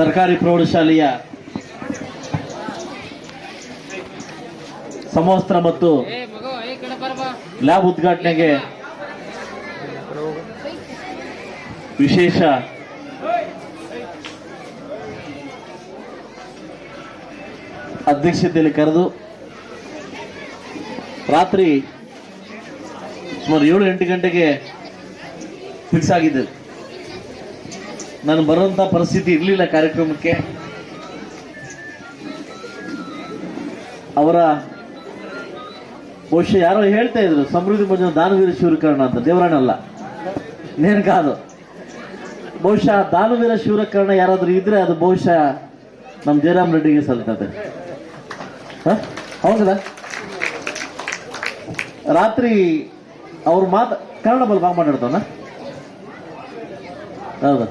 ಸರ್ಕಾರಿ ಪ್ರೌಢಶಾಲೆಯ ಸಮವಸ್ತ್ರ ಮತ್ತು ಲ್ಯಾಬ್ ಉದ್ಘಾಟನೆಗೆ ವಿಶೇಷ ಅಧ್ಯಕ್ಷತೆಯಲ್ಲಿ ಕರೆದು ರಾತ್ರಿ ಸುಮಾರು ಏಳು ಎಂಟು ಗಂಟೆಗೆ ಫಿಕ್ಸ್ ಆಗಿದೆ ನಾನು ಬರುವಂತಹ ಪರಿಸ್ಥಿತಿ ಇರಲಿಲ್ಲ ಕಾರ್ಯಕ್ರಮಕ್ಕೆ. ಅವರ ಬಹುಶಃ ಯಾರೋ ಹೇಳ್ತಾ ಇದ್ರು, ಸಮೃದ್ಧಿ ಮಂಜು ದಾನವೀರ ಶಿವರಕರ್ಣ ಅಂತ. ದೇವರಾಣಲ್ಲ ನೇನು ಕಾದು. ಬಹುಶಃ ದಾನವೀರ ಶಿವರಕರ್ಣ ಯಾರಾದ್ರೂ ಇದ್ರೆ ಅದು ಬಹುಶಃ ನಮ್ಮ ಜಯರಾಮ್ ರೆಡ್ಡಿಗೆ ಸಲ್ತದೆ? ಹೌದಾ ರಾತ್ರಿ ಅವ್ರ ಮಾತು ಕನ್ನಡ ಬಲ್ ಬಾ ಮಾಡಿರ್ತಾವನ ಹೌದಾ.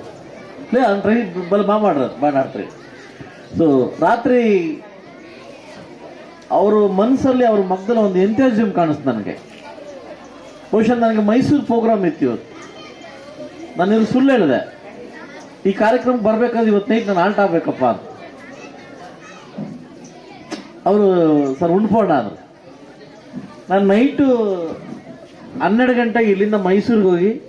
ಟ್ರೈ ಬಲ್ ಬಾ ಮಾತಾಡ್ತೀರಿ ಸೊ ರಾತ್ರಿ ಅವರು ಮನಸ್ಸಲ್ಲಿ ಅವ್ರ ಮಗದಲ್ಲಿ ಒಂದು ಎಂಥ್ಯಾಸಿಮ್ ಕಾಣಿಸ್ತು ನನಗೆ. ಬಹುಶಃ ನನಗೆ ಮೈಸೂರು ಪ್ರೋಗ್ರಾಮ್ ಇತ್ತು ಇವತ್ತು. ನಾನು ಇವ್ರು ಸುಳ್ಳು ಹೇಳಿದೆ. ಈ ಕಾರ್ಯಕ್ರಮಕ್ಕೆ ಬರ್ಬೇಕಾದ್ರೆ ಇವತ್ತು ನೈಟ್ ನಾನು ಆಲ್ಟ್ ಆಗ್ಬೇಕಪ್ಪ ಅಂತ. ಅವರು, ಸರ್ ಉಂಡ್ಫೋಣ ಅಂದರು. ನಾನು ನೈಟು ಹನ್ನೆರಡು ಗಂಟೆಗೆ ಇಲ್ಲಿಂದ ಮೈಸೂರಿಗೆ ಹೋಗಿ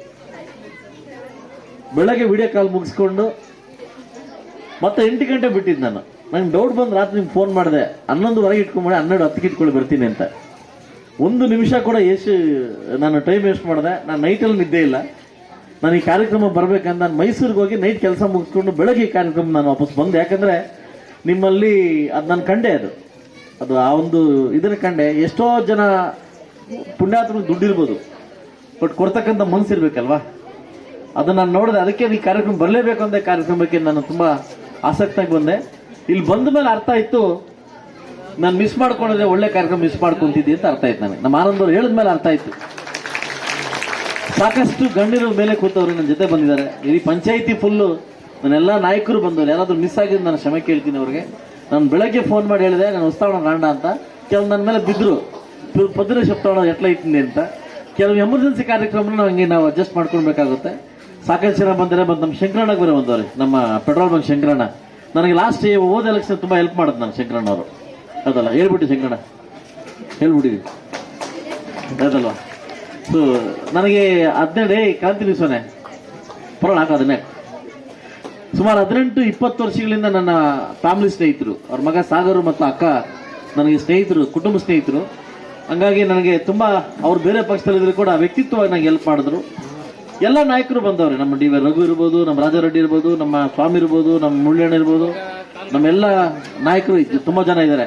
ಬೆಳಗ್ಗೆ ವಿಡಿಯೋ ಕಾಲ್ ಮುಗಿಸ್ಕೊಂಡು ಮತ್ತೆ ಎಂಟು ಗಂಟೆ ಬಿಟ್ಟಿದ್ದು ನಾನು. ನಂಗೆ ಡೌಟ್ ಬಂದು ರಾತ್ರಿ ನಿಮ್ಗೆ ಫೋನ್ ಮಾಡಿದೆ. ಹನ್ನೊಂದುವರೆಗೆ ಇಟ್ಕೊಂಡ್ಬಿಡಿ ಹನ್ನೆರಡು ಹತ್ತಿಗೆ ಇಟ್ಕೊಂಡು ಬರ್ತೀನಿ ಅಂತ. ಒಂದು ನಿಮಿಷ ಕೂಡ ಎಷ್ಟು ನಾನು ಟೈಮ್ ವೇಸ್ಟ್ ಮಾಡಿದೆ. ನಾನು ನೈಟಲ್ಲಿ ನಿದ್ದೆ ಇಲ್ಲ. ನಾನು ಈ ಕಾರ್ಯಕ್ರಮ ಬರಬೇಕಂತ ನಾನು ಮೈಸೂರಿಗೆ ಹೋಗಿ ನೈಟ್ ಕೆಲಸ ಮುಗಿಸ್ಕೊಂಡು ಬೆಳಗ್ಗೆ ಈ ಕಾರ್ಯಕ್ರಮ ನಾನು ವಾಪಸ್ ಬಂದೆ. ಯಾಕಂದರೆ ನಿಮ್ಮಲ್ಲಿ ಅದು ನಾನು ಕಂಡೆ ಅದು. ಅದು ಆ ಒಂದು ಇದನ್ನು ಕಂಡೆ. ಎಷ್ಟೋ ಜನ ಪುಣ್ಯಾತ್ಮ ದುಡ್ಡಿರ್ಬೋದು. ಬಟ್ ಕೊಡ್ತಕ್ಕಂಥ ಮನ್ಸಿರ್ಬೇಕಲ್ವಾ? ಅದನ್ನ ನಾನು ನೋಡಿದೆ. ಅದಕ್ಕೆ ಈ ಕಾರ್ಯಕ್ರಮ ಬರಲೇಬೇಕು ಅಂತ ಕಾರ್ಯಕ್ರಮಕ್ಕೆ ನಾನು ತುಂಬಾ ಆಸಕ್ತಾಗಿ ಬಂದೆ. ಇಲ್ಲಿ ಬಂದ ಮೇಲೆ ಅರ್ಥ ಆಯ್ತು. ನಾನು ಮಿಸ್ ಮಾಡ್ಕೊಂಡಿದ್ರೆ ಒಳ್ಳೆ ಕಾರ್ಯಕ್ರಮ ಮಿಸ್ ಮಾಡ್ಕೊಂತಿದ್ದೆ ಅಂತ ಅರ್ಥ ಆಯ್ತು ನನಗೆ. ನಮ್ಮ ಆನಂದ್ ಅವ್ರು ಹೇಳಿದ ಮೇಲೆ ಅರ್ಥ ಆಯ್ತು. ಸಾಕಷ್ಟು ಗಣ್ಯರು ಮೇಲೆ ಕೂತವ್ರು ನನ್ನ ಜೊತೆ ಬಂದಿದ್ದಾರೆ. ಇಡೀ ಪಂಚಾಯಿತಿ ಫುಲ್ಲು ನನ್ನೆಲ್ಲ ನಾಯಕರು ಬಂದವರು. ಯಾರಾದರೂ ಮಿಸ್ ಆಗಿದ್ದು ನಾನು ಕ್ಷಮೆ ಕೇಳ್ತೀನಿ ಅವ್ರಿಗೆ. ನಾನು ಬೆಳಗ್ಗೆ ಫೋನ್ ಮಾಡಿ ಹೇಳಿದೆ, ನಾನು ಉಸ್ತಾವಣ ರಾಂಡ ಅಂತ. ಕೆಲವು ನನ್ನ ಮೇಲೆ ಬಿದ್ದರು ಪದ್ರ ಶಬ್ದವಣ ಎಟ್ಲ ಇಟ್ಟಿನಿ ಅಂತ. ಕೆಲವು ಎಮರ್ಜೆನ್ಸಿ ಕಾರ್ಯಕ್ರಮನ ಹಂಗೆ ನಾವು ಅಡ್ಜಸ್ಟ್ ಮಾಡ್ಕೊಳ್ಬೇಕಾಗುತ್ತೆ. ಸಾಕಷ್ಟು ಜನ ಬಂದರೆ ಮತ್ತು ನಮ್ಮ ಶಂಕರಣ್ಣ ಬೇರೆ ಬಂದವ್ರಿ ನಮ್ಮ ಪೆಟ್ರೋಲ್ ಬಂಕ್ ಶಂಕರಣ್ಣ. ನನಗೆ ಲಾಸ್ಟ್ ಹೋದ ಎಲೆಕ್ಷನ್ ತುಂಬ ಹೆಲ್ಪ್ ಮಾಡೋದು ನಾನು ಶಂಕರಣ್ಣ ಅವರು. ಅದಲ್ಲ ಹೇಳ್ಬಿಟ್ಟು ಶಂಕರಣ್ಣ. ಹೇಳ್ಬಿಟ್ಟಿದ್ವಿ ಅದಲ್ವಾ ಸೊ ನನಗೆ ಹದಿನೇಳು ಕ್ರಾಂತಿ ನಿಲ್ಸೋನೆ ಪರಳ ಹಾಕ ಸುಮಾರು ಹದಿನೆಂಟು, ಇಪ್ಪತ್ತು ವರ್ಷಗಳಿಂದ ನನ್ನ ಫ್ಯಾಮಿಲಿ ಸ್ನೇಹಿತರು, ಅವ್ರ ಮಗ ಸಾಗರ್ ಮತ್ತು ಅಕ್ಕ ನನಗೆ ಸ್ನೇಹಿತರು, ಕುಟುಂಬ ಸ್ನೇಹಿತರು. ಹಂಗಾಗಿ ನನಗೆ ತುಂಬ, ಅವ್ರು ಬೇರೆ ಪಕ್ಷದಲ್ಲಿದ್ದರೂ ಕೂಡ ವ್ಯಕ್ತಿತ್ವವಾಗಿ ನನಗೆ ಹೆಲ್ಪ್ ಮಾಡಿದ್ರು. ಎಲ್ಲ ನಾಯಕರು ಬಂದವ್ರೆ. ನಮ್ಮ ಡಿ ವಿ ರಘು ಇರ್ಬೋದು, ನಮ್ಮ ರಾಜಾರೆಡ್ಡಿ ಇರ್ಬೋದು, ನಮ್ಮ ಸ್ವಾಮಿ ಇರ್ಬೋದು, ನಮ್ಮ ಮುಳ್ಳಣ್ಣ ಇರ್ಬೋದು. ನಮ್ಮೆಲ್ಲ ನಾಯಕರು ತುಂಬಾ ಜನ ಇದ್ದಾರೆ.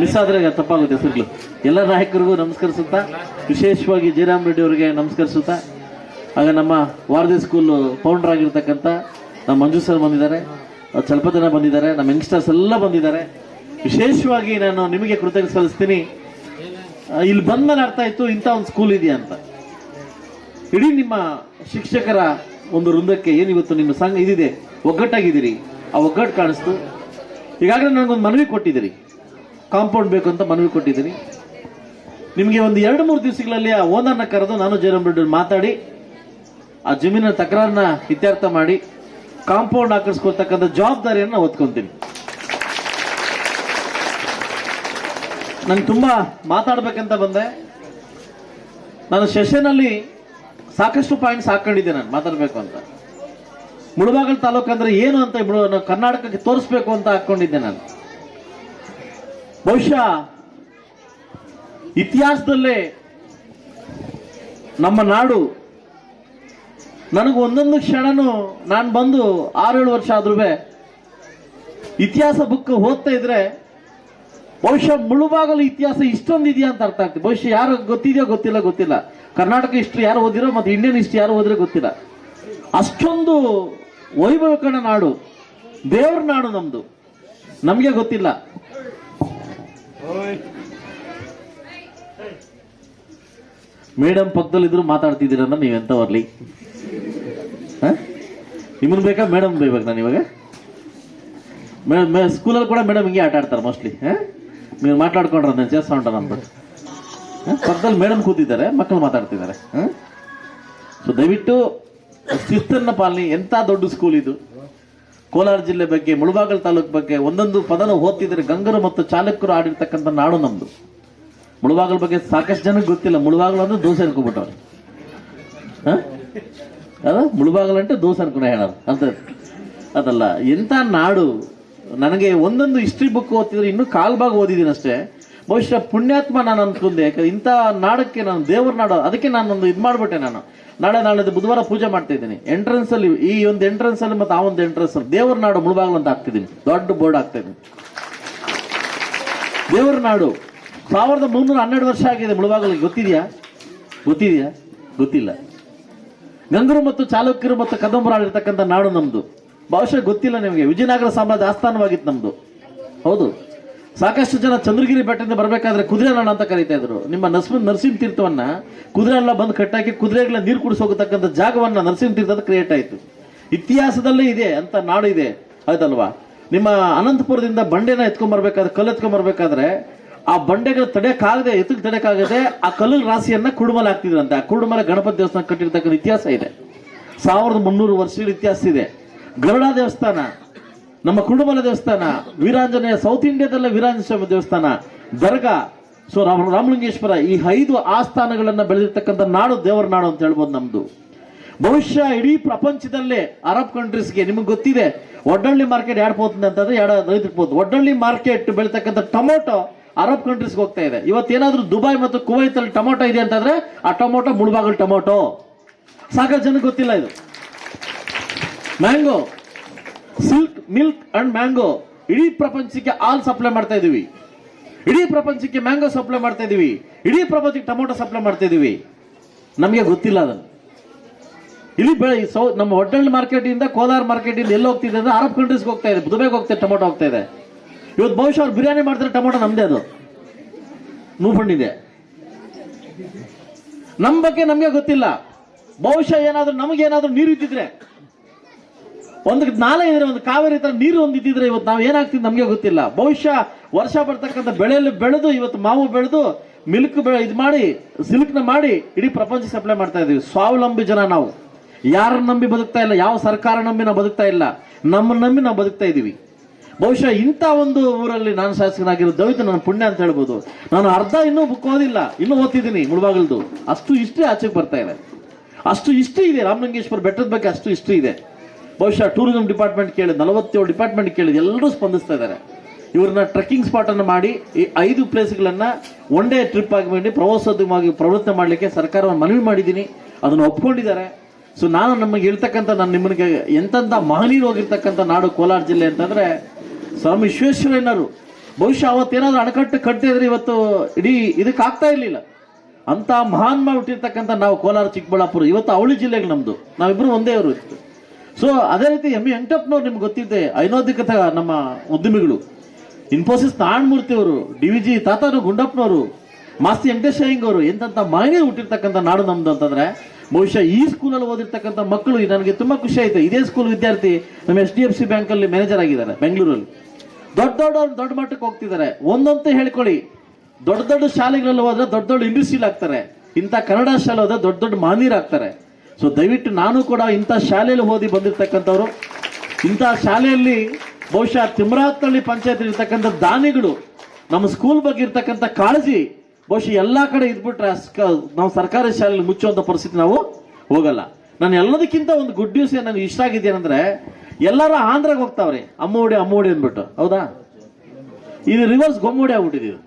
ಮಿಸ್ ಆದ್ರೆ ತಪ್ಪಾಗುತ್ತೆ ಹೆಸರುಗಳು. ಎಲ್ಲ ನಾಯಕರಿಗೂ ನಮಸ್ಕರಿಸುತ್ತಾ, ವಿಶೇಷವಾಗಿ ಜಯರಾಮ್ ರೆಡ್ಡಿ ಅವರಿಗೆ ನಮಸ್ಕರಿಸುತ್ತಾ, ಹಾಗೆ ನಮ್ಮ ವಾರದಿ ಸ್ಕೂಲ್ ಫೌಂಡರ್ ಆಗಿರ್ತಕ್ಕಂಥ ನಮ್ಮ ಮಂಜು ಸರ್ ಬಂದಿದ್ದಾರೆ ಸ್ವಲ್ಪ ಜನ ಬಂದಿದ್ದಾರೆ, ನಮ್ಮ ಯಂಗ್ಸ್ಟರ್ಸ್ ಎಲ್ಲ ಬಂದಿದ್ದಾರೆ. ವಿಶೇಷವಾಗಿ ನಾನು ನಿಮಗೆ ಕೃತಜ್ಞ ಸಲ್ಲಿಸ್ತೀನಿ. ಇಲ್ಲಿ ಇಲ್ಲಿ ಬಂದ ಅರ್ಥ ಆಯಿತು, ಇಂಥ ಒಂದು ಸ್ಕೂಲ್ ಇದೆಯಾ ಅಂತ. ಇಡೀ ನಿಮ್ಮ ಶಿಕ್ಷಕರ ಒಂದು ವೃಂದಕ್ಕೆ ಏನು ಇವತ್ತು ನಿಮ್ಮ ಸಂಘ ಇದಿದೆ? ಒಗ್ಗಟ್ಟಾಗಿದ್ದೀರಿ. ಆ ಒಗ್ಗಟ್ಟು ಕಾಣಿಸ್ತು. ಈಗಾಗಲೇ ನನಗೊಂದು ಮನವಿ ಕೊಟ್ಟಿದ್ದೀರಿ. ಕಾಂಪೌಂಡ್ ಬೇಕು ಅಂತ ಮನವಿ ಕೊಟ್ಟಿದ್ದೀರಿ. ನಿಮಗೆ ಒಂದು ಎರಡು ಮೂರು ದಿವಸಗಳಲ್ಲಿ ಆ ಓನರ್ನ ಕರೆದು ನಾನು ಜಯರಾಮ್ ರೆಡ್ಡಿ ಮಾತಾಡಿ, ಆ ಜಮೀನಿನ ತಕರಾರನ್ನ ಇತ್ಯರ್ಥ ಮಾಡಿ, ಕಾಂಪೌಂಡ್ ಹಾಕಿಸ್ಕೊಳ್ತಕ್ಕಂಥ ಜವಾಬ್ದಾರಿಯನ್ನು ಒತ್ಕೊಂತೀನಿ ನಂಗೆ ತುಂಬ ಮಾತಾಡಬೇಕಂತ ಬಂದೆ. ನಾನು ಸೆಷನ್ ಅಲ್ಲಿ ಸಾಕಷ್ಟು ಪಾಯಿಂಟ್ಸ್ ಹಾಕೊಂಡಿದ್ದೆ ನಾನು, ಮಾತಾಡಬೇಕು ಅಂತ. ಮುಳಬಾಗಲ್ ತಾಲೂಕು ಅಂದ್ರೆ ಏನು ಅಂತ ಕರ್ನಾಟಕಕ್ಕೆ ತೋರಿಸ್ಬೇಕು ಅಂತ ಹಾಕೊಂಡಿದ್ದೆ ನಾನು. ಬಹುಶಃ ಇತಿಹಾಸದಲ್ಲೇ ನಮ್ಮ ನಾಡು ನನಗೆ ಒಂದೊಂದು ಕ್ಷಣನೂ ನಾನು ಬಂದು ಆರೇಳು ವರ್ಷ ಆದ್ರೂ ಇತಿಹಾಸ ಬುಕ್ ಓದ್ತಾ ಇದ್ರೆ ಬಹುಶಃ ಮುಳುಬಾಗಲು ಇತಿಹಾಸ ಇಷ್ಟೊಂದು ಇದೆಯಾ ಅಂತ ಅರ್ಥ ಆಗ್ತದೆ. ಬಹುಶಃ ಯಾರು ಗೊತ್ತಿದೆಯೋ ಗೊತ್ತಿಲ್ಲ ಗೊತ್ತಿಲ್ಲ. ಕರ್ನಾಟಕ ಹಿಸ್ಟ್ರಿ ಯಾರು ಓದಿರೋ ಮತ್ತು ಇಂಡಿಯನ್ ಹಿಸ್ಟ್ರಿ ಯಾರು ಓದಿರೋ ಗೊತ್ತಿಲ್ಲ. ಅಷ್ಟೊಂದು ವೈಭವಕಣ ನಾಡು ದೇವ್ರ ನಾಡು ನಮ್ದು. ನಮಗೆ ಗೊತ್ತಿಲ್ಲ. ಮೇಡಮ್ ಪಕ್ಕದಲ್ಲಿ ಇದ್ರು ಮಾತಾಡ್ತಿದ್ದೀರ ನೀವೆಂತ ಬರ್ಲಿ? ನಿಮ್ಮನ್ನು ಬೇಕಾ? ಮೇಡಮ್ ಬೇಕು ನಾನು ಇವಾಗ? ಸ್ಕೂಲಲ್ಲಿ ಕೂಡ ಮೇಡಮ್ ಹಿಂಗೆ ಆಟ ಆಡ್ತಾರೆ ಮೋಸ್ಟ್ಲಿ ನೀವು ಮಾತಾಡ್ಕೊಂಡ್ರೆ ನಾನು ಚೇಸ್ ಹೊಂಟ ಅಂದ್ಬಿಟ್ಟು ಪಕ್ಕದಲ್ಲಿ ಮೇಡಮ್ ಕೂತಿದ್ದಾರೆ, ಮಕ್ಕಳು ಮಾತಾಡ್ತಿದ್ದಾರೆ. ಸೊ ದಯವಿಟ್ಟು ಶಿಸ್ತನ್ನ ಪಾಲನೆ, ಎಂಥ ದೊಡ್ಡ ಸ್ಕೂಲ್ ಇದು? ಕೋಲಾರ ಜಿಲ್ಲೆ ಬಗ್ಗೆ, ಮುಳಬಾಗಲ್ ತಾಲೂಕು ಬಗ್ಗೆ ಒಂದೊಂದು ಪದನ ಓದ್ತಿದ್ರೆ ಗಂಗರು ಮತ್ತು ಚಾಲಕರು ಆಡಿರ್ತಕ್ಕಂಥ ನಾಡು ನಮ್ಮದು ಮುಳುಬಾಗಲ್ ಬಗ್ಗೆ ಸಾಕಷ್ಟು ಜನಕ್ಕೆ ಗೊತ್ತಿಲ್ಲ, ಮುಳುಬಾಗಲ್ ಅಂದ್ರೆ ದೋಸೆ ಅನ್ಕೊಂಡ್ಬಿಟ್ಟವ್ರೆ ಹಾಂ? ಅದ? ಮುಳಬಾಗಲ್ అంటే ದೋಸೆ ಅನ್ಕೊಂಡು ಹೇಳೋದು ಅಂತ ಅದಲ್ಲ ಎಂತ ನಾಡು ನನಗೆ ಒಂದೊಂದು ಹಿಸ್ಟ್ರಿ ಬುಕ್ ಓದ್ತಿದ್ರೆ ಇನ್ನೂ ಕಾಲ್ ಭಾಗ ಓದಿದ್ದೀನಿ ಅಷ್ಟೇ. ಬಹುಶಃ ಪುಣ್ಯಾತ್ಮ ನಾನು ಅನ್ಕೊಂಡೆ ಯಾಕಂದ್ರೆ ಇಂಥ ನಾಡಕ್ಕೆ ನಾನು ದೇವ್ರ ನಾಡು, ಅದಕ್ಕೆ ನಾನು ಒಂದು ಇದು ಮಾಡ್ಬಿಟ್ಟೆ ನಾನು. ನಾಳೆ ನಾಳೆ ಬುಧವಾರ ಪೂಜೆ ಮಾಡ್ತಾ ಇದ್ದೀನಿ. ಎಂಟ್ರೆನ್ಸ್ ಅಲ್ಲಿ, ಈ ಒಂದು ಎಂಟ್ರೆನ್ಸ್ ಅಲ್ಲಿ ಮತ್ತೆ ಆ ಒಂದು ಎಂಟ್ರೆನ್ಸ್ ಅಲ್ಲಿ ದೇವ್ರ ನಾಡು ಮುಳುಬಾಗ್ಲು ಅಂತ ಹಾಕ್ತಿದ್ದೀನಿ ದೊಡ್ಡ ಬೋರ್ಡ್ ಹಾಕ್ತಾ ಇದ್ದೀನಿ. ದೇವರ ನಾಡು, ಸಾವಿರದ ಮುನ್ನೂರ ಹನ್ನೆರಡು ವರ್ಷ ಆಗಿದೆ ಮುಳಬಾಗಲಿಗೆ ಗೊತ್ತಿದೆಯಾ? ಗೊತ್ತಿದೆಯಾ? ಗೊತ್ತಿಲ್ಲ. ಗಂಗರು ಮತ್ತು ಚಾಲುಕ್ಯರು ಮತ್ತು ಕದಂಬರು ಆಳಿರ್ತಕ್ಕಂಥ ನಾಡು ನಮ್ದು. ಬಹುಶಃ ಗೊತ್ತಿಲ್ಲ ನಿಮಗೆ. ವಿಜಯನಗರ ಸಾಮ್ರಾಜ್ಯ ಆಸ್ಥಾನವಾಗಿತ್ತು ನಮ್ದು. ಹೌದು. ಸಾಕಷ್ಟು ಜನ ಚಂದ್ರಗಿರಿ ಬೆಟ್ಟದಿಂದ ಬರಬೇಕಾದ್ರೆ ಕುದುರೆ ನಾಡು ಅಂತ ಕರೀತಾ ಇದ್ರು. ನಿಮ್ಮ ನರಸಿಂಹ ನರಸಿಂಹ ತೀರ್ಥವನ್ನ ಕುದುರೆ ಎಲ್ಲ ಬಂದು ಕಟ್ಟಾಕಿ ಕುದುರೆಗಳ ನೀರು ಕುಡಿಸಿ ಹೋಗತಕ್ಕಂಥ ಜಾಗವನ್ನ ನರಸಿಂಹ ತೀರ್ಥದ ಕ್ರಿಯೇಟ್ ಆಯಿತು. ಇತಿಹಾಸದಲ್ಲೇ ಇದೆ ಅಂತ ನಾಡು ಇದೆ. ಆಯ್ತಲ್ವಾ ನಿಮ್ಮ ಅನಂತಪುರದಿಂದ ಬಂಡೆನ ಎತ್ಕೊಂಡ್ ಬರ್ಬೇಕಾದ್ರೆ ಕಲ್ಲು ಎತ್ಕೊಂಡ್ ಬರ್ಬೇಕಾದ್ರೆ ಆ ಬಂಡೆಗಳು ತಡೆಯಕ್ಕಾಗದೆ ಎತ್ತಕ್ಕೆ ತಡೆಯಕ್ಕಾಗದೆ ಆ ಕಲ್ಲು ರಾಶಿಯನ್ನ ಕುಡುಮಲ ಹಾಕ್ತಿದ್ರಂತೆ. ಆ ಕುಡುಮಲ ಗಣಪತಿ ದೇವಸ್ಥಾನ ಕಟ್ಟಿರ್ತಕ್ಕಂಥ ಇತಿಹಾಸ ಇದೆ. ಸಾವಿರದ ಮುನ್ನೂರು ವರ್ಷಗಳ ಇತಿಹಾಸ ಇದೆ. ಗರುಡ ದೇವಸ್ಥಾನ, ನಮ್ಮ ಕುಡುಮಲ ದೇವಸ್ಥಾನ, ವೀರಾಂಜನೇಯ ಸೌತ್ ಇಂಡಿಯಾದಲ್ಲೇ ವೀರಾಂಜನೇಯ ದೇವಸ್ಥಾನ, ದರ್ಗಾ, ಸೊ ರಾಮ, ರಾಮಲಿಂಗೇಶ್ವರ ಈ ಐದು ಆಸ್ಥಾನಗಳನ್ನು ಬೆಳೆದಿರ್ತಕ್ಕಂಥ ನಾಡು, ದೇವರ ನಾಡು ಅಂತ ಹೇಳ್ಬೋದು ನಮ್ದು. ಬಹುಶಃ ಇಡೀ ಪ್ರಪಂಚದಲ್ಲೇ ಅರಬ್ ಕಂಟ್ರೀಸ್ಗೆ ನಿಮಗೆ ಗೊತ್ತಿದೆ ಒಡ್ಡಳ್ಳಿ ಮಾರ್ಕೆಟ್ ಎರಡು ಹೋಗ್ತದೆ ಅಂತಂದ್ರೆ ಎರಡು ಹೋಗ್ತದೆ. ಒಡ್ಡಳ್ಳಿ ಮಾರ್ಕೆಟ್ ಬೆಳೀತಕ್ಕಂಥ ಟೊಮೊಟೊ ಅರಬ್ ಕಂಟ್ರೀಸ್ಗೆ ಹೋಗ್ತಾ ಇದೆ. ಇವತ್ತೇನಾದ್ರೂ ದುಬೈ ಮತ್ತು ಕುವೈತಲ್ಲಿ ಟೊಮೊಟೊ ಇದೆ ಅಂತಂದ್ರೆ ಆ ಟೊಮೊಟೊ ಮುಳುಬಾಗಲ್ ಟೊಮೊಟೊ. ಸಾಕಷ್ಟು ಜನಕ್ಕೆ ಗೊತ್ತಿಲ್ಲ ಇದು. Mango silk milk and mango ಇಡೀ ಪ್ರಪಂಚಕ್ಕೆ ಹಾಲು ಸಪ್ಲೈ ಮಾಡ್ತಾ ಇದೀವಿ. ಇಡೀ ಪ್ರಪಂಚಕ್ಕೆ ಮ್ಯಾಂಗೋ ಸಪ್ಲೈ ಮಾಡ್ತಾ ಇದೀವಿ. ಇಡೀ ಪ್ರಪಂಚಕ್ಕೆ ಟೊಮೊಟೊ ಸಪ್ಲೈ ಮಾಡ್ತಾ ಇದೀವಿ. ನಮಗೆ ಗೊತ್ತಿಲ್ಲ ಅದನ್ನು. ಇಲ್ಲಿ ಬೆಳೆ ಸೌ, ನಮ್ಮ ಒಡ್ಡಳ್ಳಿ ಮಾರ್ಕೆಟಿಂದ, ಕೋಲಾರ ಮಾರ್ಕೆಟ್ ಇಂದ ಎಲ್ಲಿ ಹೋಗ್ತಿದೆ ಅಂದ್ರೆ ಅರಬ್ ಕಂಟ್ರೀಸ್ಗೆ ಹೋಗ್ತಾ ಇದೆ. ದುಬೈಗೆ ಹೋಗ್ತಾ ಟೊಮೊಟೊ ಹೋಗ್ತಾ ಇದೆ. ಇವತ್ತು ಬಹುಶಃ ಅವ್ರು ಬಿರಿಯಾನಿ ಮಾಡ್ತಾರೆ, ಟೊಮೊಟೊ ನಮ್ದೇ ಅದು. ನೂಫಂಡಿದೆ ನಮ್ಮ ಬಗ್ಗೆ ನಮಗೆ ಗೊತ್ತಿಲ್ಲ. ಬಹುಶಃ ಏನಾದರೂ ನಮಗೇನಾದ್ರೂ ನೀರು ಇದ್ದಿದ್ರೆ. ಒಂದು ನಾಲೆ ಇದ್ರೆ, ಒಂದು ಕಾವೇರಿ ತರ ನೀರು ಒಂದು ಇದ್ದಿದ್ರೆ ಇವತ್ತು ನಾವು ಏನಾಗ್ತಿದ್ ನಮಗೆ ಗೊತ್ತಿಲ್ಲ. ಬಹುಶಃ ವರ್ಷ ಬರ್ತಕ್ಕಂಥ ಬೆಳೆಯಲ್ಲಿ ಬೆಳೆದು, ಇವತ್ತು ಮಾವು ಬೆಳೆದು, ಮಿಲ್ಕ್ ಬೆಳೆ ಇದು ಮಾಡಿ, ಸಿಲ್ಕ್ನ ಮಾಡಿ ಇಡೀ ಪ್ರಪಂಚ ಸಪ್ಲೈ ಮಾಡ್ತಾ ಇದೀವಿ. ಸ್ವಾವಲಂಬಿ ಜನ ನಾವು. ಯಾರನ್ನ ನಂಬಿ ಬದುಕ್ತಾ ಇಲ್ಲ, ಯಾವ ಸರ್ಕಾರ ನಂಬಿ ನಾವು ಬದುಕ್ತಾ ಇಲ್ಲ, ನಮ್ಮನ್ನ ನಂಬಿ ನಾವು ಬದುಕ್ತಾ ಇದೀವಿ. ಬಹುಶಃ ಇಂಥ ಒಂದು ಊರಲ್ಲಿ ನಾನು ಶಾಸಕನಾಗಿರೋ ದವಿತ ನನ್ನ ಪುಣ್ಯ ಅಂತ ಹೇಳ್ಬೋದು. ನಾನು ಅರ್ಧ ಇನ್ನೂ ಬುಕ್ ಓದಿಲ್ಲ, ಇನ್ನೂ ಓದ್ತಿದ್ದೀನಿ ಮುಳುಬಾಗಿಲ್ದು. ಅಷ್ಟು ಇಷ್ಟೇ ಆಚೆಗೆ ಬರ್ತಾ ಇದೆ. ಅಷ್ಟು ಇಷ್ಟು ಇದೆ, ರಾಮಲಿಂಗೇಶ್ವರ ಬೆಟ್ಟದ ಬಗ್ಗೆ ಅಷ್ಟು ಇಷ್ಟು ಇದೆ. ಬಹುಶಃ ಟೂರಿಸಂ ಡಿಪಾರ್ಟ್ಮೆಂಟ್ ಕೇಳಿದ, ನಲವತ್ತೇಳು ಡಿಪಾರ್ಟ್ಮೆಂಟ್ ಕೇಳಿದ, ಎಲ್ಲರೂ ಸ್ಪಂದಿಸ್ತಾ ಇದ್ದಾರೆ. ಇವ್ರನ್ನ ಟ್ರೆಕ್ಕಿಂಗ್ ಸ್ಪಾಟ್ ಅನ್ನು ಮಾಡಿ, ಈ ಐದು ಪ್ಲೇಸ್ಗಳನ್ನ ಒನ್ ಡೇ ಟ್ರಿಪ್ ಆಗಿ ಮಾಡಿ, ಪ್ರವಾಸೋದ್ಯಮವಾಗಿ ಪ್ರವೃತ್ತಿ ಮಾಡಲಿಕ್ಕೆ ಸರ್ಕಾರವನ್ನು ಮನವಿ ಮಾಡಿದ್ದೀನಿ. ಅದನ್ನು ಒಪ್ಕೊಂಡಿದ್ದಾರೆ. ಸೊ ನಾನು ನಮಗೆ ಹೇಳ್ತಕ್ಕಂಥ, ನಾನು ನಿಮಗೆ ಎಂತೆಂಥ ಮಹನೀರು ಹೋಗಿರ್ತಕ್ಕಂಥ ನಾಡು ಕೋಲಾರ ಜಿಲ್ಲೆ ಅಂತಂದ್ರೆ, ಸ್ವಾಮಿ ವಿಶ್ವೇಶ್ವರಯ್ಯನವರು. ಬಹುಶಃ ಅವತ್ತೇನಾದ್ರೂ ಅಣಕಟ್ಟು ಕಟ್ಟಿದ್ರೆ ಇವತ್ತು ಇಡೀ ಇದಕ್ಕೆ ಆಗ್ತಾ ಇರಲಿಲ್ಲ. ಅಂತ ಮಹಾನ್ ಹುಟ್ಟಿರ್ತಕ್ಕಂಥ ನಾವು ಕೋಲಾರ, ಚಿಕ್ಕಬಳ್ಳಾಪುರ, ಇವತ್ತು ಅವಳಿ ಜಿಲ್ಲೆಗೆ ನಮ್ಮದು ನಾವಿಬ್ಬರು ಒಂದೇ ಅವರು ಇತ್ತು ಸೊ ಅದೇ ರೀತಿ ಎಂ ವೆಂಕಟಪ್ಪನವ್ರು ನಿಮ್ಗೆ ಗೊತ್ತಿದೆ ಐನೋದಿಕ ನಮ್ಮ ಉದ್ಯಮಿಗಳು ಇನ್ಫೋಸಿಸ್ ನಾರಾಯಣಮೂರ್ತಿ ಅವರು ಡಿ ವಿ ಜಿ ತಾತಾನು ಗುಂಡಪ್ಪನವರು ಮಾಸ್ತಿ ವೆಂಕಟೇಶ್ ಅವರು ಎಂತ ಮಹಿಳೆ ಹುಟ್ಟಿರ್ತಕ್ಕಂಥ ನಾಡು ನಮ್ದು ಅಂತಂದ್ರೆ, ಬಹುಶಃ ಈ ಸ್ಕೂಲಲ್ಲಿ ಓದಿರ್ತಕ್ಕಂಥ ಮಕ್ಕಳು ನನಗೆ ತುಂಬಾ ಖುಷಿ ಆಯ್ತು. ಇದೇ ಸ್ಕೂಲ್ ವಿದ್ಯಾರ್ಥಿ ನಮ್ಮ H D F C bank ಅಲ್ಲಿ ಮ್ಯಾನೇಜರ್ ಆಗಿದ್ದಾರೆ ಬೆಂಗಳೂರಲ್ಲಿ ದೊಡ್ಡ ದೊಡ್ಡ ದೊಡ್ಡ ಮಟ್ಟಕ್ಕೆ ಹೋಗ್ತಿದ್ದಾರೆ. ಒಂದಂತ ಹೇಳ್ಕೊಳ್ಳಿ, ದೊಡ್ಡ ದೊಡ್ಡ ಶಾಲೆಗಳಲ್ಲಿ ಹೋದ್ರೆ ದೊಡ್ಡ ದೊಡ್ಡ ಇಂಡಸ್ಟ್ರಿಲ್ ಆಗ್ತಾರೆ. ಇಂಥ ಕನ್ನಡ ಶಾಲೆ ಹೋದ್ರೆ ದೊಡ್ಡ ದೊಡ್ಡ ಮಾನೀರ್ ಆಗ್ತಾರೆ ಸೊ ದಯವಿಟ್ಟು ನಾನು ಕೂಡ ಇಂಥ ಶಾಲೆಯಲ್ಲಿ ಓದಿ ಬಂದಿರತಕ್ಕಂಥವ್ರು, ಇಂಥ ಶಾಲೆಯಲ್ಲಿ ಬಹುಶಃ ತಿಮ್ರಾತ್ನಳ್ಳಿ ಪಂಚಾಯತ್ ಇರ್ತಕ್ಕಂಥ ದಾನಿಗಳು, ನಮ್ಮ ಸ್ಕೂಲ್ ಬಗ್ಗೆ ಇರ್ತಕ್ಕಂಥ ಕಾಳಜಿ, ಬಹುಶಃ ಎಲ್ಲ ಕಡೆ ಇದ್ಬಿಟ್ರೆ ನಾವು ಸರ್ಕಾರಿ ಶಾಲೆಯಲ್ಲಿ ಮುಚ್ಚುವಂಥ ಪರಿಸ್ಥಿತಿ ನಾವು ಹೋಗಲ್ಲ. ನಾನು ಎಲ್ಲದಕ್ಕಿಂತ ಒಂದು ಗುಡ್ ನ್ಯೂಸ್ ನನಗೆ ಇಷ್ಟ ಆಗಿದ್ದೇನೆಂದ್ರೆ ಎಲ್ಲರೂ ಆಂಧ್ರಾಗ ಹೋಗ್ತಾವ್ರಿ, ಅಮ್ಮೋಡಿ ಅಮ್ಮೋಡಿ ಅಂದ್ಬಿಟ್ಟು. ಹೌದಾ? ಇದು ರಿವರ್ಸ್ ಗೊಮ್ಮೋಡಿ ಆಗ್ಬಿಟ್ಟಿದ್ದೀವಿ ಇದು.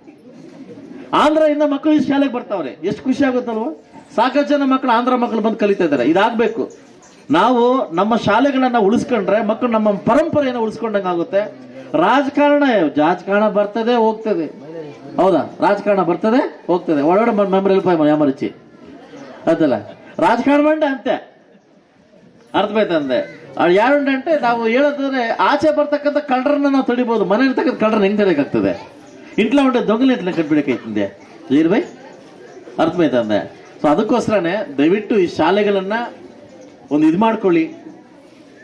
ಆಂಧ್ರದಿಂದ ಮಕ್ಕಳು ಈ ಶಾಲೆಗೆ ಬರ್ತಾವ್ರೆ. ಎಷ್ಟು ಖುಷಿ ಆಗುತ್ತಲ್ವ? ಸಾಕಷ್ಟು ಜನ ಮಕ್ಕಳು ಆಂಧ್ರ ಮಕ್ಕಳು ಬಂದು ಕಲಿತಾ ಇದ್ದಾರೆ. ಇದಾಗಬೇಕು. ನಾವು ನಮ್ಮ ಶಾಲೆಗಳನ್ನು ಉಳಿಸ್ಕೊಂಡ್ರೆ ಮಕ್ಕಳು ನಮ್ಮ ಪರಂಪರೆಯನ್ನು ಉಳಿಸ್ಕೊಂಡಂಗೆ ಆಗುತ್ತೆ. ರಾಜಕಾರಣ ರಾಜಕಾರಣ ಬರ್ತದೆ, ಹೋಗ್ತದೆ. ಹೌದಾ? ರಾಜಕಾರಣ ಬರ್ತದೆ, ಹೋಗ್ತದೆ. ಒಳಗಡೆ ಮೆಮರಿ ಪೈ ಯಾಮರಿಚಿ ಅದಲ್ಲ. ರಾಜಕಾರಣ ಮಂಡೆ ಅಂತೆ. ಉಂಡೆ ಅಂತೆ? ನಾವು ಹೇಳೋದಂದ್ರೆ ಆಚೆ ಬರ್ತಕ್ಕಂತ ಕಳ್ಳರನ್ನ ನಾವು ತಡಿಬಹುದು ಮನೆಯಲ್ಲಿರ್ತಕ್ಕಂಥ ಕಳ್ಳರನ್ನ ಹೆಂಗ್ ತಡೆಯಕಾಗ್ತದೆ ಇಂಟ್ಲ ಉಂಟೆ ದೊಂಗಲ ಇಂಟ್ಲ ಕಟ್ಬಿಡಕ್ಕೆ ಐತಂದೆ ಜೀರ್ ಬೈ? ಅರ್ಥವಾಯ್ತಂದೆ ಸೊ ಅದಕ್ಕೋಸ್ಕರನೇ ದಯವಿಟ್ಟು ಈ ಶಾಲೆಗಳನ್ನ ಒಂದು ಇದು ಮಾಡ್ಕೊಳ್ಳಿ.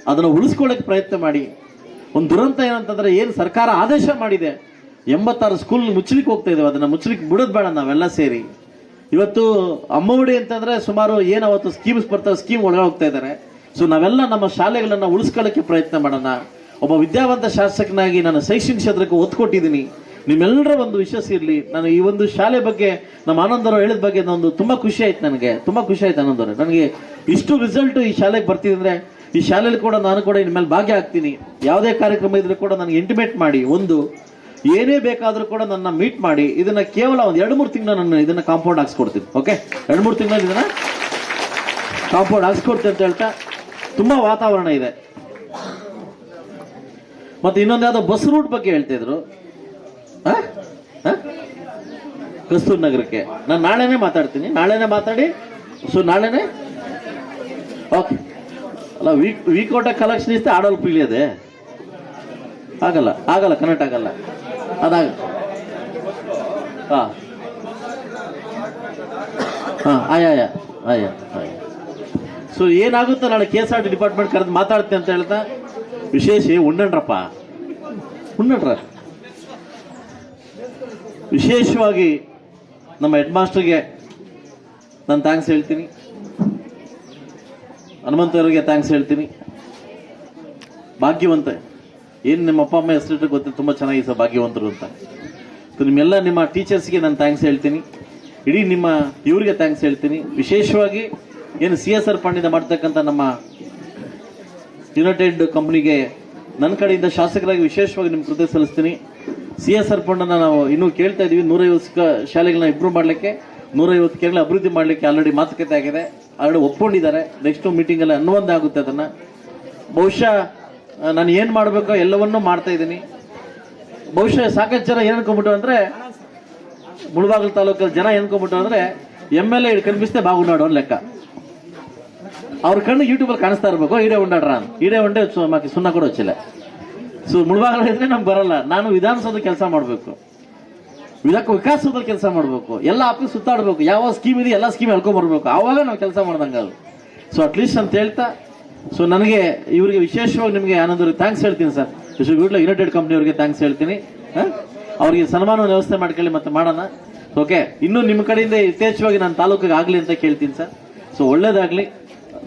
ಅದನ್ನು ಉಳಿಸ್ಕೊಳ್ಳೋಕ್ಕೆ ಪ್ರಯತ್ನ ಮಾಡಿ. ಒಂದು ದುರಂತ ಏನಂತಂದ್ರೆ ಏನು ಸರ್ಕಾರ ಆದೇಶ ಮಾಡಿದೆ. ಎಂಬತ್ತಾರು ಸ್ಕೂಲ್ ಮುಚ್ಚಲಿಕ್ಕೆ ಹೋಗ್ತಾ ಇದ್ದೇವೆ ಅದನ್ನು ಮುಚ್ಚಲಿಕ್ಕೆ ಬಿಡೋದು ಬೇಡ ನಾವೆಲ್ಲ ಸೇರಿ. ಇವತ್ತು ಅಮ್ಮఒಡಿ ಅಂತಂದ್ರೆ ಸುಮಾರು ಏನು ಅವತ್ತು ಸ್ಕೀಮ್ಸ್ ಬರ್ತಾವೆ ಸ್ಕೀಮ್ ಒಳಗೆ ಹೋಗ್ತಾ ಇದ್ದಾರೆ ಸೊ ನಾವೆಲ್ಲ ನಮ್ಮ ಶಾಲೆಗಳನ್ನ ಉಳಿಸ್ಕೊಳ್ಳೋಕ್ಕೆ ಪ್ರಯತ್ನ ಮಾಡೋಣ. ಒಬ್ಬ ವಿದ್ಯಾವಂತ ಶಾಸಕನಾಗಿ ನಾನು ಶೈಕ್ಷಣಿಕ ಕ್ಷೇತ್ರಕ್ಕೆ ಒತ್ತು ಕೊಟ್ಟಿದ್ದೀನಿ ನಿಮ್ಮೆಲ್ಲರ ಒಂದು ವಿಶ್ವಾಸ ಇರಲಿ. ನಾನು ಈ ಒಂದು ಶಾಲೆ ಬಗ್ಗೆ, ನಮ್ಮ ಆನಂದರು ಹೇಳಿದ ಬಗ್ಗೆ ಒಂದು ತುಂಬ ಖುಷಿ ಆಯ್ತು ನನಗೆ. ತುಂಬ ಖುಷಿ ಆಯ್ತು ಆನಂದರು ನನಗೆ ಇಷ್ಟು ರಿಸಲ್ಟ್ ಈ ಶಾಲೆಗೆ ಬರ್ತಿದ್ರೆ ಈ ಶಾಲೆಯಲ್ಲಿ ಕೂಡ ನಾನು ಕೂಡ ಇನ್ಮೇಲೆ ಭಾಗ್ಯ ಆಗ್ತೀನಿ. ಯಾವುದೇ ಕಾರ್ಯಕ್ರಮ ಇದ್ರೂ ಕೂಡ ನನಗೆ ಇಂಟಿಮೇಟ್ ಮಾಡಿ, ಒಂದು, ಏನೇ ಬೇಕಾದರೂ ಕೂಡ ನನ್ನ ಮೀಟ್ ಮಾಡಿ, ಇದನ್ನ ಕೇವಲ ಒಂದು ಎರಡು ಮೂರು ತಿಂಗಳ ನಾನು ಇದನ್ನ ಕಾಂಪೌಂಡ್ ಹಾಕ್ಸ್ಕೊಡ್ತೀನಿ. ಓಕೆ ಎರಡು ಮೂರು ತಿಂಗಳಲ್ಲಿ ಇದನ್ನ ಕಾಂಪೌಂಡ್ ಹಾಕ್ಸ್ಕೊಡ್ತೀನಿ ಅಂತ ಹೇಳ್ತಾ ತುಂಬಾ ವಾತಾವರಣ ಇದೆ. ಮತ್ತೆ ಇನ್ನೊಂದು ಯಾವ್ದೋ ಬಸ್ ರೂಟ್ ಬಗ್ಗೆ ಹೇಳ್ತಿದ್ರು ಕಸ್ತೂರ್ ನಗರಕ್ಕೆ. ನಾನು ನಾಳೆನೇ ಮಾತಾಡ್ತೀನಿ. ನಾಳೆನೇ ಮಾತಾಡಿ. ಸೊ, ನಾಳೆನೇ? ಓಕೆ ಅಲ್ಲ ವೀಕ್ ವೀಕ್ ಔಟ ಕಲೆಕ್ಷನ್ ಇస్తే ಆಡೋಲ್ ಪೀಳಿ ಅದೇ. ಆಗಲ್ಲ ಆಗಲ್ಲ ಕನೆಕ್ಟ್ ಆಗಲ್ಲ. ಅದಾಗ ಹಾಂ. ಹಾಂ, ಆಯಾ ಆಯಾ ಆಯಾ ಆಯಾ ಸೊ, ಏನಾಗುತ್ತೋ ನಾಳೆ K S R T department ಕರೆದು ಮಾತಾಡ್ತೀನಿ ಅಂತ ಹೇಳ್ತಾ, ವಿಶೇಷ ಉಂಡಣ್ರಪ್ಪ ಉಂಡಣ್ರ ವಿಶೇಷವಾಗಿ ನಮ್ಮ ಹೆಡ್ ಮಾಸ್ಟರ್ಗೆ ನಾನು ಥ್ಯಾಂಕ್ಸ್ ಹೇಳ್ತೀನಿ. ಹನುಮಂತವರಿಗೆ ಥ್ಯಾಂಕ್ಸ್ ಹೇಳ್ತೀನಿ. ಭಾಗ್ಯವಂತೆ. ಏನು ನಿಮ್ಮ ಅಪ್ಪ, ಅಮ್ಮ ಹೆಸರಿಟ್ಟು ಗೊತ್ತಿಲ್ಲ, ತುಂಬ ಚೆನ್ನಾಗಿ ಸರ್ ಭಾಗ್ಯವಂತರು ಅಂತ. ನಿಮ್ಮೆಲ್ಲ ನಿಮ್ಮ ಟೀಚರ್ಸ್ಗೆ ನಾನು ಥ್ಯಾಂಕ್ಸ್ ಹೇಳ್ತೀನಿ. ಇಡೀ ನಿಮ್ಮ ಇವರಿಗೆ ಥ್ಯಾಂಕ್ಸ್ ಹೇಳ್ತೀನಿ. ವಿಶೇಷವಾಗಿ ಏನು ಸಿ ಎಸ್ ಆರ್ ಫಂಡಿಂದ ಮಾಡ್ತಕ್ಕಂಥ ನಮ್ಮ ಯುನೈಟೆಡ್ ಕಂಪ್ನಿಗೆ ನನ್ನ ಕಡೆಯಿಂದ ಶಾಸಕರಾಗಿ ವಿಶೇಷವಾಗಿ ನಿಮ್ಮ ಕೃತಿ ಸಲ್ಲಿಸ್ತೀನಿ. ಸಿ ಎಸ್ ಆರ್ ಫಂಡನ್ನು ನಾವು ಇನ್ನೂ ಕೇಳ್ತಾ ಇದೀವಿ. ನೂರೈವತ್ತು ಶಾಲೆಗಳನ್ನ ಇಂಪ್ರೂವ್ ಮಾಡಲಿಕ್ಕೆ, ನೂರೈವತ್ತು ಕೇರಳ ಅಭಿವೃದ್ಧಿ ಮಾಡಲಿಕ್ಕೆ ಆಲ್ರೆಡಿ ಮಾತುಕತೆ ಆಗಿದೆ. ಆಲ್ರೆಡಿ ಒಪ್ಕೊಂಡಿದ್ದಾರೆ. ನೆಕ್ಸ್ಟ್ ಮೀಟಿಂಗಲ್ಲಿ ಅನ್ನುವಂತೆ ಆಗುತ್ತೆ ಅದನ್ನು. ಬಹುಶಃ ನಾನು ಏನು ಮಾಡಬೇಕೋ ಎಲ್ಲವನ್ನೂ ಮಾಡ್ತಾ ಇದ್ದೀನಿ. ಬಹುಶಃ ಸಾಕಷ್ಟು ಜನ ಏನು ಅನ್ಕೊಂಬಿಟ್ಟು ಅಂದರೆ, ಮುಳಬಾಗಲ್ ತಾಲೂಕಲ್ಲಿ ಜನ ಏನು ಅನ್ಕೊಂಬಿಟ್ಟು ಅಂದರೆ, ಎಂ ಎಲ್ ಎ ಕನ್ಪಿಸ್ತೇ ಬಾಗುನಾಡು ಅನ್ನೋ ಲೆಕ್ಕ. ಅವ್ರ ಕಣ್ಣು ಯೂಟ್ಯೂಬಲ್ಲಿ ಕಾಣಿಸ್ತಾ ಇರಬೇಕು. ಈಡೇ ಉಂಡಾಡ್ರ ಈಡೇ ಉಂಡೆ ಮಾಕಿ ಸುಣ್ಣ ಕೂಡ ಹಚ್ಚಿಲ್ಲ ಸೊ ಮುಳಬಾಗಿಲು ಇದ್ರೆ ನಮ್ಗೆ ಬರಲ್ಲ. ನಾನು ವಿಧಾನಸೌಧ ಕೆಲಸ ಮಾಡಬೇಕು. ಇದಕ್ಕೆ ವಿಕಾಸದಲ್ಲಿ ಕೆಲಸ ಮಾಡಬೇಕು. ಎಲ್ಲ ಆಫೀಸ್ ಸುತ್ತಾಡಬೇಕು. ಯಾವ ಸ್ಕೀಮ್ ಇದೆ, ಎಲ್ಲ ಸ್ಕೀಮ್ ಹೇಳ್ಕೊಂಡ್ ಬರಬೇಕು. ಆವಾಗ ನಾವು ಕೆಲಸ ಮಾಡ್ದಂಗೆ ಅದು. ಸೊ ಅಟ್ಲೀಸ್ಟ್ ಅಂತ ಹೇಳ್ತಾ ಸೊ ನನಗೆ ಇವರಿಗೆ ವಿಶೇಷವಾಗಿ ನಿಮಗೆ ಆನಂದವ್ರಿಗೆ ಥ್ಯಾಂಕ್ಸ್ ಹೇಳ್ತೀನಿ ಸರ್. ವಿಶ್ವಗುಡ್ಲ ಯುನೈಟೆಡ್ ಕಂಪ್ನಿಯವರಿಗೆ ಥ್ಯಾಂಕ್ಸ್ ಹೇಳ್ತೀನಿ? ಅವರಿಗೆ ಸನ್ಮಾನ ವ್ಯವಸ್ಥೆ ಮಾಡ್ಕೊಳ್ಳಿ ಮತ್ತೆ ಮಾಡೋಣ. ಓಕೆ ಇನ್ನು ನಿಮ್ಮ ಕಡೆಯಿಂದ ಯಥೇಚ್ಛವಾಗಿ ನಾನು ತಾಲೂಕಿಗೆ ಆಗಲಿ ಅಂತ ಕೇಳ್ತೀನಿ ಸರ್. ಸೊ ಒಳ್ಳೇದಾಗ್ಲಿ.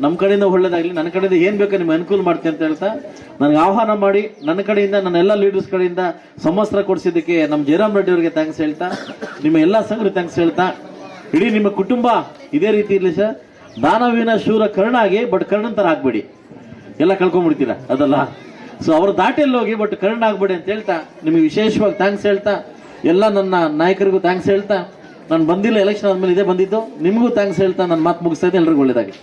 ನಮ್ಮ ಕಡೆಯಿಂದ ಒಳ್ಳೇದಾಗಲಿ, ನನ್ನ ಕಡೆಯಿಂದ ಏನು ಬೇಕೋ ನಿಮ್ಗೆ ಅನುಕೂಲ ಮಾಡ್ತೀನಿ ಅಂತ ಹೇಳ್ತಾ, ನನಗೆ ಆಹ್ವಾನ ಮಾಡಿ, ನನ್ನ ಕಡೆಯಿಂದ, ನನ್ನ ಎಲ್ಲ ಲೀಡರ್ಸ್ ಕಡೆಯಿಂದ ಸಮಸ್ತ್ರ ಕೊಡಿಸಿದ್ದಕ್ಕೆ ನಮ್ಮ ಜಯರಾಮ್ ರೆಡ್ಡಿ ಅವರಿಗೆ ಥ್ಯಾಂಕ್ಸ್ ಹೇಳ್ತಾ, ನಿಮ್ಮ ಎಲ್ಲ ಸಂಘರಿಗೆ ಥ್ಯಾಂಕ್ಸ್ ಹೇಳ್ತಾ, ಇಡೀ ನಿಮ್ಮ ಕುಟುಂಬ ಇದೇ ರೀತಿ ಇರಲಿ ಸರ್ ದಾನವೀನ ಶೂರ ಕರ್ಣಾಗಿ ಬಟ್ ಕರ್ಣನ್ ಥರ ಆಗ್ಬೇಡಿ. ಎಲ್ಲ ಕಳ್ಕೊಂಡ್ಬಿಡ್ತೀರಾ ಅದಲ್ಲ. ಸೊ ಅವ್ರ ದಾಟಿಯಲ್ಲಿ ಹೋಗಿ ಬಟ್ ಕರ್ಣ ಆಗ್ಬೇಡಿ ಅಂತ ಹೇಳ್ತಾ, ನಿಮಗೆ ವಿಶೇಷವಾಗಿ ಥ್ಯಾಂಕ್ಸ್ ಹೇಳ್ತಾ, ಎಲ್ಲ ನನ್ನ ನಾಯಕರಿಗೂ ಥ್ಯಾಂಕ್ಸ್ ಹೇಳ್ತಾ, ನಾನು ಬಂದಿಲ್ಲ ಎಲೆಕ್ಷನ್ ಆದ್ಮೇಲೆ ಇದೇ ಬಂದಿದ್ದು, ನಿಮಗೂ ಥ್ಯಾಂಕ್ಸ್ ಹೇಳ್ತಾ, ನನ್ನ ಮಾತು ಮುಗಿಸ್ತಾ ಇದ್ದೆ ಎಲ್ರಿಗೂ ಒಳ್ಳೇದಾಗಿ